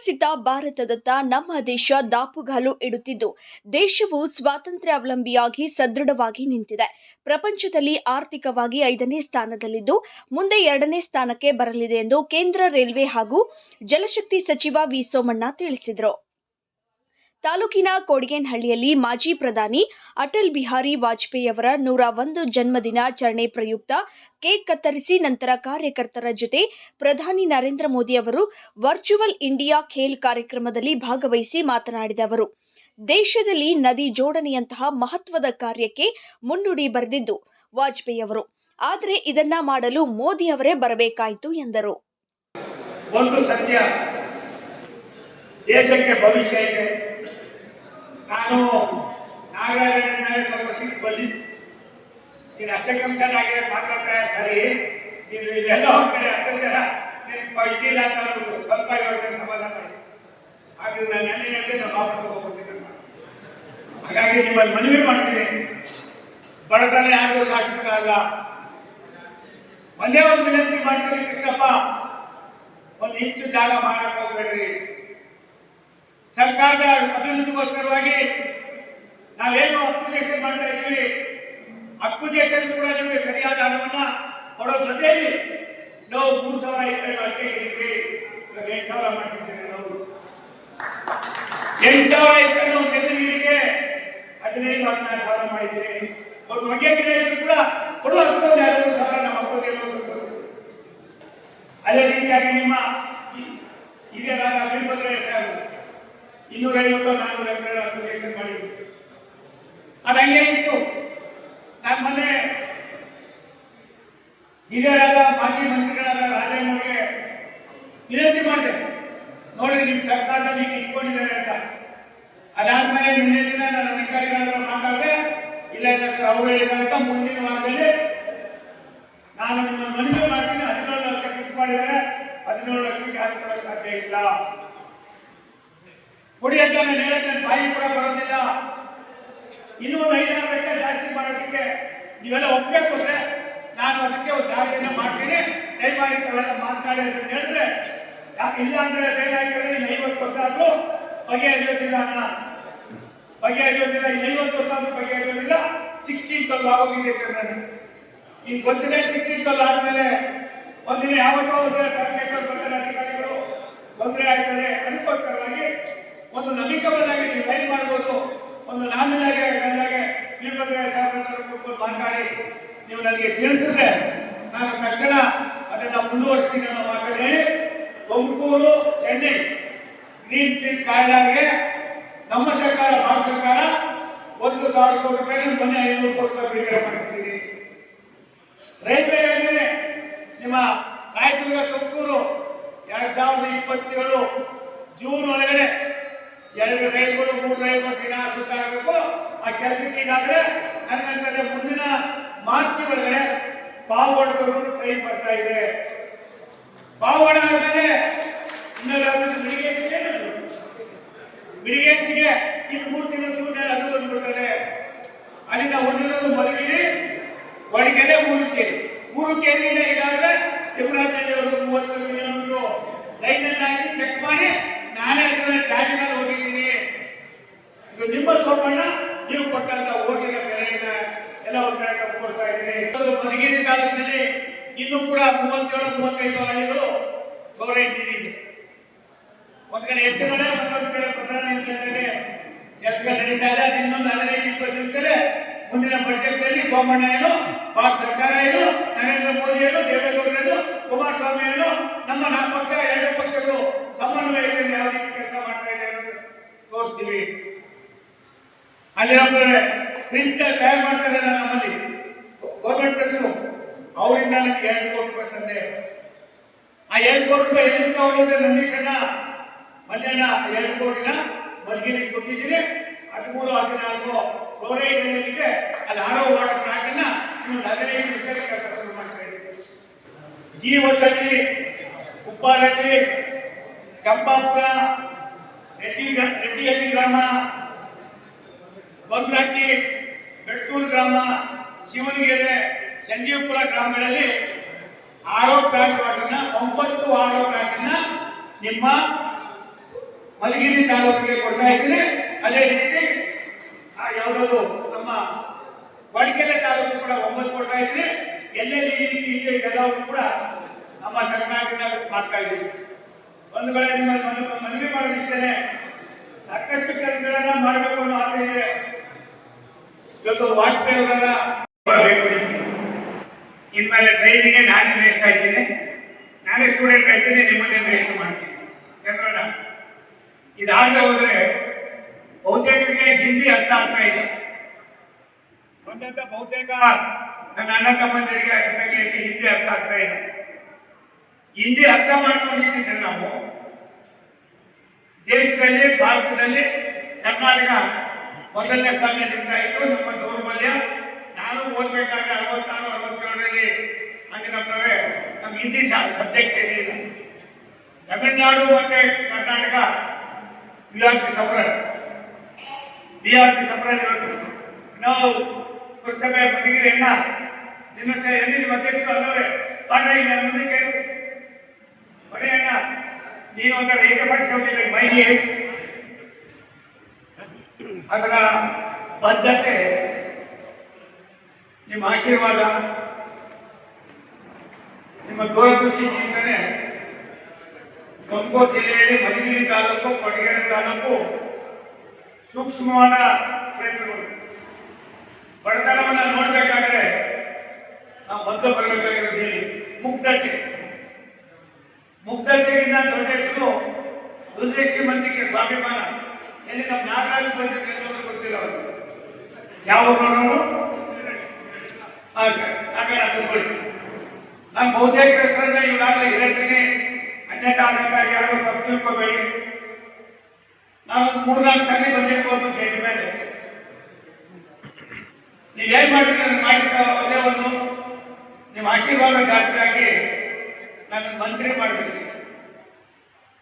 ವಿಕಸಿತ ಭಾರತದತ್ತ ನಮ್ಮ ದೇಶ ದಾಪುಗಾಲು ಇಡುತ್ತಿದ್ದು, ದೇಶವು ಸ್ವಾತಂತ್ರ್ಯಾವಲಂಬಿಯಾಗಿ ಸದೃಢವಾಗಿ ನಿಂತಿದೆ. ಪ್ರಪಂಚದಲ್ಲಿ ಆರ್ಥಿಕವಾಗಿ ಐದನೇ ಸ್ಥಾನದಲ್ಲಿದ್ದು, ಮುಂದೆ ಎರಡನೇ ಸ್ಥಾನಕ್ಕೆ ಬರಲಿದೆ ಎಂದು ಕೇಂದ್ರ ರೈಲ್ವೆ ಹಾಗೂ ಜಲಶಕ್ತಿ ಸಚಿವ ವಿ ಸೋಮಣ್ಣ ತಿಳಿಸಿದರು. ತಾಲೂಕಿನ ಕೊಡಿಗೇನಹಳ್ಳಿಯಲ್ಲಿ ಮಾಜಿ ಪ್ರಧಾನಿ ಅಟಲ್ ಬಿಹಾರಿ ವಾಜಪೇಯಿ ಅವರ ನೂರ ಒಂದು ಜನ್ಮದಿನಾಚರಣೆ ಪ್ರಯುಕ್ತ ಕೇಕ್ ಕತ್ತರಿಸಿ ನಂತರ ಕಾರ್ಯಕರ್ತರ ಜೊತೆ ಪ್ರಧಾನಿ ನರೇಂದ್ರ ಮೋದಿ ಅವರು ವರ್ಚುವಲ್ ಇಂಡಿಯಾ ಖೇಲ್ ಕಾರ್ಯಕ್ರಮದಲ್ಲಿ ಭಾಗವಹಿಸಿ ಮಾತನಾಡಿದ ಅವರು, ದೇಶದಲ್ಲಿ ನದಿ ಜೋಡಣೆಯಂತಹ ಮಹತ್ವದ ಕಾರ್ಯಕ್ಕೆ ಮುನ್ನುಡಿ ಬರೆದಿದ್ದು ವಾಜಪೇಯಿ ಅವರು. ಆದರೆ ಇದನ್ನ ಮಾಡಲು ಮೋದಿ ಅವರೇ ಬರಬೇಕಾಯಿತು ಎಂದರು. ಒಂದು ಸತ್ಯ ದೇಶಕ್ಕೆ ಭವಿಷ್ಯ ಇದೆ. ನಾನು ನಾಗರಾಜನ ಮೇಲೆ ಸ್ವಲ್ಪ ಸಿಟ್ಟು ಬಂದಿದ್ದೆ ನೀನು ಅಷ್ಟೇ ಕಮಿಷನ್ ಆಗಿದೆ ಮಾತಾಡ್ತಾ ಸರಿ. ನೀನು ಇಲ್ಲೆಲ್ಲ ಹೋಗ್ತಾರೆ ಅತ್ಯಂತರ ನಿನಗೆ ಇದಿಲ್ಲ ಅಂತ ಅಂದ್ಬಿಟ್ಟು ಸ್ವಲ್ಪ ಇವಾಗ ಸಮಾಧಾನ ಆದ್ರೆ ನಾನು ಹೇಳಿದೆ ನಾನು ವಾಪಸ್ ಹೋಗ್ಬಿಟ್ಟಿದ್ದೆ. ಹಾಗಾಗಿ ನಿಮ್ಮಲ್ಲಿ ಮನವಿ ಮಾಡ್ತೀನಿ. ಬಡತನ ಯಾರಿಗೂ ಶಾಶ್ವತ ಅಲ್ಲ. ಒಂದೇ ಒಂದು ವಿನಂತಿ ಮಾಡ್ತೀನಿ ಕೃಷ್ಣಪ್ಪ, ಒಂದು ಇಂಚು ಜಾಗ ಮಾರಕ್ಕೆ ಹೋಗ್ಬೇಡ್ರಿ. ಸರ್ಕಾರದ ಅಭಿವೃದ್ಧಿಗೋಸ್ಕರವಾಗಿ ನಾವೇನು ಅಕ್ವಿಜೇಷನ್ ಮಾಡ್ತಾ ಇದ್ದೀವಿ ಅಕ್ವಿಜೇಷನ್ ಕೂಡ ನಿಮಗೆ ಸರಿಯಾದ ಹಣವನ್ನ ಕೊಡೋ ಜೊತೆಯಲ್ಲಿ ನಾವು ಮೂರು ಸಾವಿರ ಎಕರೆ ಅಡಿಕೆ ಗಿಡಕ್ಕೆ ಇವಾಗ ಎಂಟು ಸಾವಿರ ಮಾಡಿಸಿದ್ದೇವೆ ನಾವು. ಎಂಟು ಸಾವಿರ ಎಕರೆ ನಾವು ಗಿಡಕ್ಕೆ ಹದಿನೈದು, ಹದಿನಾರು ಸಾವಿರ ಮಾಡಿದ್ದೀರಿ ಒಂದು ಮಗ್ಗೆ ಗಿಡ ಕೂಡ ಕೊಡುವ ಹತ್ತೊಂದು ಎರಡು ಸಾವಿರ ನಮ್ಮ ಅಪ್ಪಗೆ ಅದೇ ರೀತಿಯಾಗಿ ನಿಮ್ಮ ಹಿರಿಯರಾದ ವೀರಭದ್ರ ಸಾಹೇಬರು ಇನ್ನೂರೈವತ್ತು ನಾನ್ನೂರ ಎಕರೆ ಅಪ್ಲಿಕೇಶನ್ ಮಾಡಿದ್ರು. ಅದು ಹಂಗೆ ಇತ್ತು. ನಾನು ಮೊನ್ನೆ ಹಿರಿಯರಾದ ಮಾಜಿ ಮಂತ್ರಿಗಳಾದ ರಾಜಣ್ಣವ್ರಿಗೆ ವಿನಂತಿ ಮಾಡಿದೆ. ನೋಡಿ, ನಿಮ್ಮ ಸರ್ಕಾರದಲ್ಲಿ ಈಗ ಇಟ್ಕೊಂಡಿದ್ದಾರೆ ಅಂತ. ಅದಾದ್ಮೇಲೆ ನಿನ್ನೆ ದಿನ ನನ್ನ ಅಧಿಕಾರಿಗಳ ಮಾತಾಡಿದೆ, ಇಲ್ಲ ಇಲ್ಲ ಸರ್, ಅವರು ಹೇಳಿದಂತ ಮುಂದಿನ ವಾರದಲ್ಲಿ ನಾನು ನಿಮ್ಮ ಮನವಿ ಮಾಡ್ತೀನಿ. ಹದಿನೇಳು ಲಕ್ಷ ಫಿಕ್ಸ್ ಮಾಡಿದರೆ ಹದಿನೇಳು ಲಕ್ಷಕ್ಕೆ ಕೊಡೋಕೆ ಸಾಧ್ಯ ಇಲ್ಲ. ಕುಡಿಯಕ್ಕೆ ನಾನು ಬಾಯಿ ಕೂಡ ಬರೋದಿಲ್ಲ. ಇನ್ನೂ ಒಂದು ಐದಾರು ಲಕ್ಷ ಜಾಸ್ತಿ ಮಾಡೋದಕ್ಕೆ ನೀವೆಲ್ಲ ಒಪ್ಪಬೇಕು ಸರ್. ನಾನು ಅದಕ್ಕೆ ಒಂದು ದಾರಿಯನ್ನು ಮಾಡ್ತೀನಿ. ದಯಮಾಡಿ ತಾವೆಲ್ಲ ಮಾತಾಡಿ ಅಂತ ಹೇಳಿದ್ರೆ ಇಲ್ಲ ಅಂದ್ರೆ ಬೇಗ ಆಗಿದ್ರೆ ಇನ್ನು ಐವತ್ತು ವರ್ಷ ಆದ್ರೂ ಬಗೆಹರಿಯೋದಿಲ್ಲ ಅಣ್ಣ. ಬಗೆಹರಿಯೋದಿಲ್ಲ ಇನ್ನು ಐವತ್ತು ವರ್ಷ ಆದ್ರೂ ಬಗೆಹರಿಯೋದಿಲ್ಲ ಸಿಕ್ಸ್ಟೀನ್ ಟ್ವೆಲ್ ಆಗೋಗಿದೆ ನನಗೆ ಇನ್ನು ಗೊತ್ತಿದೆ ಸಿಕ್ಸ್ಟೀನ್ ಟ್ವೆಲ್ ಆದ್ಮೇಲೆ ಒಂದಿನ ಯಾವತ್ತೋ ಒಂದಿನ ತರಬೇತಿ ಬರ್ತಾರೆ ಅಧಿಕಾರಿಗಳು. ತೊಂದರೆ ಆಗ್ತದೆ. ಅದಕ್ಕೋಸ್ಕರವಾಗಿ ಒಂದು ನಂಬಿಕೆಬಲ್ಲಾಗಿ ನೀವು ಫೈಲ್ ಮಾಡ್ಬೋದು? ಒಂದು ನಾಮಿನಾಗೆ ಬಂದಾಗೆ ನೀವು ಸಾಹೇಬರು ಕೂತ್ಕೊಂಡು ಮಾತಾಡಿ. ನೀವು ನನಗೆ ತಿಳಿಸಿದ್ರೆ ನಾನು ತಕ್ಷಣ ಅದನ್ನು ಮುಂದುವರಿಸ್ತೀನಿ ಅನ್ನೋ ಮಾತಾಡಿ ತುಮಕೂರು, ಚೆನ್ನೈ, ಗ್ರೀನ್ ಫೀಲ್ಡ್ ಕಾಯ್ದಾಗೆ ನಮ್ಮ ಸರ್ಕಾರ, ಭಾರತ ಸರ್ಕಾರ ಒಂದು ಸಾವಿರ ಕೋಟಿ ರೂಪಾಯಿ ಮೊನ್ನೆ ಐನೂರು ಕೋಟಿ ರೂಪಾಯಿ ಬಿಡುಗಡೆ ಮಾಡ್ತಿದ್ದೀರಿ ರೈಲ್ವೆ ಯೋಜನೆ ನಿಮ್ಮ ರಾಯದುರ್ಗ, ತುಮಕೂರು, ಎರಡು ಸಾವಿರದ ಇಪ್ಪತ್ತೇಳು ಜೂನ್ ಒಳಗಡೆ ಎರಡು ರೈಲುಗಳು, ಮೂರು ರೈಲುಗಳು ದಿನ ಸುತ್ತಾಗಬೇಕು ಆ ಕೆಲಸಕ್ಕೆ ಈಗಾಗಲೇ ನನಗನ್ಸುತ್ತೆ ಮುಂದಿನ ಮಾರ್ಚ್ ಒಳಗಡೆ ಪಾವಗಡದವರು ಟ್ರೈನ್ ಬರ್ತಾ ಇದೆ. ಪಾವಗಡ ಆದ್ಮೇಲೆ? ಮಿಡಿಗೇಸಿಗೆ ಇನ್ನು ಮೂರು ತಿಂಗಳು ಅದು ಬಂದ್ಬಿಡ್ತಾರೆ ಅಲ್ಲಿಂದ ಒಂದಿರೋದು ಮಲಗಿರಿ ಒಳಗೆರೆ ಮೂರುಕೇರಿ ಮೂರುಕೇರಿಯಿಂದ ಈಗಾಗಲೇ ತಿಮ್ಮರಾಜಲ್ಲಿ ಅವರು ಮೂವತ್ತು ಕಿಲೋಮೀಟರ್. ಲೈನಲ್ಲಿ ಹಾಕಿ ಚೆಕ್ ಮಾಡಿ ನಾನೇ ಹೋಗಿ ಗಾಡಿ ಮೇಲೆ ಹೋಗಿದ್ದೀನಿ. ನಿಮ್ಮ ಸೋಮಣ್ಣ ನೀವು ಕೊಟ್ಟಂತ ಓಟಿನ ಬೆಲೆಯನ್ನ ಎಲ್ಲ ಒಂದು ಕಡೆ ಕೊಡ್ತಾ ಇದ್ದೀನಿ ಮಧುಗಿರಿ ತಾಲೂಕಿನಲ್ಲಿ ಇನ್ನೂ ಕೂಡ ಮೂವತ್ತೇಳು, ಮೂವತ್ತೈದು ಹಳ್ಳಿಗಳು ಗೌರವ ಇದೆ. ಒಂದ್ ಕಡೆ ಎತ್ತಿನೊಳೆ ಮತ್ತೊಂದು ಕಡೆ ಭದ್ರಾವತಿ ಕೆಲಸಗಳು ನಡೀತಾ ಇದೆ ಅದು ಇನ್ನೊಂದು ಹದಿನೈದು, ಇಪ್ಪತ್ತು ದಿವಸದಲ್ಲೇ ಮುಂದಿನ ಬಜೆಟ್ನಲ್ಲಿ ಸೋಮಣ್ಣ ಏನು, ಭಾರತ ಸರ್ಕಾರ ಏನು, ನರೇಂದ್ರ ಮೋದಿ ಏನು ದೇವೇಗೌಡರು ಕುಮಾರಸ್ವಾಮಿ ಏನು, ನಮ್ಮ ನಾಲ್ಕು ಪಕ್ಷ, ಎರಡು ಪಕ್ಷಗಳು ಸಮನ್ವಯದಲ್ಲಿ ಯಾವ ರೀತಿ ಕೆಲಸ ಮಾಡ್ತಾ ಇದೆ ಅಂತ ತೋರಿಸ್ತೀವಿ. ಅಲ್ಲಿರೋ ಪ್ರಿಂಟ್ ತಯಾರು ಮಾಡ್ತಾರೆ ನಮ್ಮಲ್ಲಿ. ಗೌರ್ಮೆಂಟ್ ಪ್ರೆಸ್ ಅವರಿಂದ ನನಗೆ ಎರಡು ಕೋಟಿ ರೂಪಾಯಿ ತಂದೆ. ಆ ಎರಡು ಕೋಟಿ ರೂಪಾಯಿ ಎಲ್ಲಿಂದ ಹೋಗಿದೆ ನಂದೀಶಣ್ಣ ಮಧ್ಯಾಹ್ನ ಎರಡು ಕೋಟಿನ ಮಲ್ಗಿರಿ ಕೊಟ್ಟಿದ್ದೀನಿ. ಹದಿಮೂರು, ಹದಿನಾಲ್ಕು ಇದೆ ಅಲ್ಲಿ ಆರೋ ವಾಟರ್ ಇನ್ನೊಂದು ಹದಿನೈದು ನಿಮಿಷಕ್ಕೆ ಕೆಲಸ ಮಾಡ್ತಾ ಇದ್ದೀವಿ ಜಿ ಹೊಸಳ್ಳಿ ಉಪ್ಪಾರಳ್ಳಿ, ಕೆಂಪಾಪುರ, ರೆಡ್ಡಿ ರೆಡ್ಡಿಹಳ್ಳಿ ಗ್ರಾಮ ಗೊಂಗ್ರಟ್ಟಿ ಬೆಟ್ಟೂರು ಗ್ರಾಮ, ಶಿವನಗೆರೆ, ಸಂಜೀವಪುರ ಗ್ರಾಮಗಳಲ್ಲಿ ಆರೋ ಪ್ಯಾಕ್ ವಾಟರ್ನ, ಒಂಬತ್ತು ಆರೋ ಪ್ಯಾಕನ್ನ ನಿಮ್ಮ ಮಲಗಿರಿ ತಾಲೂಕಿಗೆ ಕೊಡ್ತಾ ಇದ್ದೀನಿ. ಅದೇ ರೀತಿ ಯಾವುದಾದ್ರು ನಮ್ಮ ಬಡಿಕೆರೆ ತಾಲೂಕು ಕೂಡ ಒಂಬತ್ತು ಕೊಡ್ತಾ ಇದ್ದೀನಿ. ಎಲ್ಲೆಲ್ಲಿ ಈ ರೀತಿ ಇದೆ ಇದೆಲ್ಲವೂ ಕೂಡ ನಮ್ಮ ಸರ್ಕಾರದಿಂದ ಮಾಡ್ತಾ ಇದ್ದೀವಿ. ಒಂದು ವೇಳೆ ನಿಮ್ಮ ಮನವಿ ಮಾಡೋ ವಿಷಯನೇ ಸಾಕಷ್ಟು ಕೆಲಸಗಳನ್ನ ಮಾಡಬೇಕು ಅನ್ನೋ ಆಸೆ ಇದೆ. ಇವತ್ತು ವಾಜಪೇಯಿ ಅವರ ಇನ್ಮೇಲೆ ಟ್ರೈನಿಗೆ ನಾನೇ ವೇಸ್ಟ್ ಆಯ್ತೀನಿ ನಾನೇ ಸ್ಟೂಡೆಂಟ್ ಆಯ್ತೀನಿ ನಿಮ್ಮನ್ನೇ ವೇಸ್ಟ್ ಮಾಡ್ತೀನಿ. ಚಂದ್ರಣ್ಣ ಇದಾಗದೆ ಹೋದ್ರೆ ಬಹುತೇಕರಿಗೆ ಹಿಂದಿ ಅರ್ಥ ಆಗ್ತಾ ಇಲ್ಲ. ಒಂದಂತ ಬಹುತೇಕ ನನ್ನ ಅಣ್ಣ ತಮ್ಮಂದಿರಿಗೆ ತಂಗಿಯರಿಗೆ ಹಿಂದಿ ಅರ್ಥ ಆಗ್ತಾ ಇಲ್ಲ. ಹಿಂದಿ ಅರ್ಥ ಮಾಡ್ಕೊಂಡಿದ್ದೀನಿ ನಾವು. ದೇಶದಲ್ಲಿ, ಭಾರತದಲ್ಲಿ ಕರ್ನಾಟಕ ಮೊದಲನೇ ಸ್ಥಾನದಿಂದ ಇತ್ತು. ನಮ್ಮ ದೌರ್ಬಲ್ಯ ನಾನು ಓದ್ಬೇಕಾದ್ರೆ ಅರವತ್ತಾರು, ಅರವತ್ತೇಳರಲ್ಲಿ ಅಂದಿನಪ್ಪರೇ ನಮ್ಮ ಹಿಂದಿ ಸಬ್ಜೆಕ್ಟ್ ಇರಲಿಲ್ಲ ತಮಿಳುನಾಡು ಮತ್ತೆ Karnataka we are the sufferer. We are the sufferer ಇವತ್ತು ನಾವು ಪುರಸಭೆ ಮದಿಗಿರಿಯನ್ನ ದಿನಸಭೆಯಲ್ಲಿ ನಿಮ್ಮ ಅಧ್ಯಕ್ಷರು ಅಲ್ಲವೇ ಪಾಠ ಇಲ್ಲ ಮುಂದಕ್ಕೆ ಒಡೆಯಣ್ಣ ನೀನು ಒಂಥರ ಏಕಪಡಿಸೋದಿಲ್ಲ. ಮೈಲಿ ಅದರ ಬದ್ಧತೆ ನಿಮ್ಮ ಆಶೀರ್ವಾದ, ನಿಮ್ಮ ದೂರದೃಷ್ಟಿ ಚಿಂತನೆ ತುಮಕೂರು ಜಿಲ್ಲೆಯಲ್ಲಿ ಮಧುಗಿರಿ ತಾಲೂಕು, ಕೊಡಗೇರಿ ತಾಲೂಕು ಸೂಕ್ಷ್ಮವಾದ ಕ್ಷೇತ್ರಗಳು. ಬಡತನವನ್ನು ನೋಡಬೇಕಾದ್ರೆ ನಾವು ಬದ್ಧ ಬರಬೇಕಾಗಿರೋದು ಮುಕ್ತತೆ ಮುಗ್ಧತೆಗಿಂತ ದೊಡ್ಡ ಹೆಸರು ಶ್ರೀಮಂತಿಕೆ ಸ್ವಾಭಿಮಾನ. ಎಲ್ಲಿ ನಮ್ಮ ನಾಗರಾಜ್ ಬಂದಿದೆ ಅಂತ ಗೊತ್ತಿಲ್ಲ ಅವರು. ಯಾವ ಊರು ಸರ್ ನಾಗರಾಜ್ ಅದು ನಾನು ಬಹುತೇಕ ಹೆಸರನ್ನ ಇವಾಗಲೇ ಹೇಳ್ತೀನಿ ಅನ್ಯತಾ ಅಧಿಕಾರಿ ಯಾರು ತಪ್ಪು ತಿಳ್ಕೋಬೇಡಿ. ನಾನು ಮೂರ್ನಾಲ್ಕು ಸಾರಿ ಬಂದಿರ್ಬೋದು ಹೇಳಿದ ಮೇಲೆ. ನೀವೇನ್ ಮಾಡಿದ್ರೆ ನಾನು ಮಾಡಿದ್ದ ಒಂದೇ ಒಂದು. ನಿಮ್ಮ ಆಶೀರ್ವಾದ ಜಾಸ್ತಿ ಆಗಿ ನಾನು ಮಂತ್ರಿ ಮಾಡಿದ್ದೀನಿ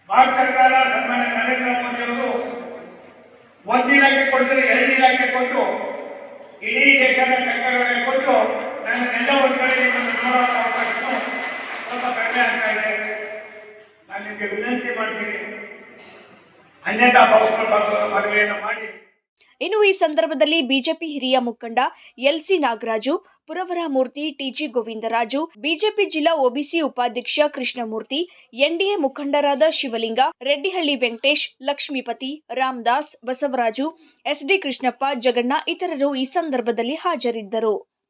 ಭಾರತ ಸರ್ಕಾರ ಸನ್ಮಾನ್ಯ ನರೇಂದ್ರ ಮೋದಿ ಅವರು ಒಂದು ಇಲಾಖೆ ಕೊಡಿದ್ರೆ ಎರಡು ಇಲಾಖೆ ಕೊಟ್ಟು ಇಡೀ ದೇಶದ ಚಕ್ಕರವರೆ ಕೊಟ್ಟು ನಾನು ಒಂದು ಕಡೆ ನಿಮ್ಮನ್ನು ನೋಡೋ ಅವಕಾಶನು ಸ್ವಲ್ಪ ಕಡಿಮೆ ಆಗ್ತಾ ಇದೆ. ನಾನು ನಿಮಗೆ ವಿನಂತಿ ಮಾಡ್ತೀನಿ. ಅನ್ಯತಾ ಭಾವಿಸ್ಕೊಳ್ಬಾರ್ದು ಮದುವೆಯನ್ನು ಮಾಡಿ. ಇನ್ನು ಈ ಸಂದರ್ಭದಲ್ಲಿ ಬಿಜೆಪಿ ಹಿರಿಯ ಮುಖಂಡ LC Nagaraju, Puravara Murthy TG Govindaraju, BJP ಜಿಲ್ಲಾ ಒಬಿಸಿ ಉಪಾಧ್ಯಕ್ಷ ಕೃಷ್ಣಮೂರ್ತಿ ಎನ್ಡಿಎ ಮುಖಂಡರಾದ ಶಿವಲಿಂಗ, ರೆಡ್ಡಿಹಳ್ಳಿ ವೆಂಕಟೇಶ್, ಲಕ್ಷ್ಮೀಪತಿ, ರಾಮದಾಸ್, ಬಸವರಾಜು ಎಸ್ಡಿ ಕೃಷ್ಣಪ್ಪ, ಜಗಣ್ಣ ಇತರರು ಈ ಸಂದರ್ಭದಲ್ಲಿ ಹಾಜರಿದ್ದರು.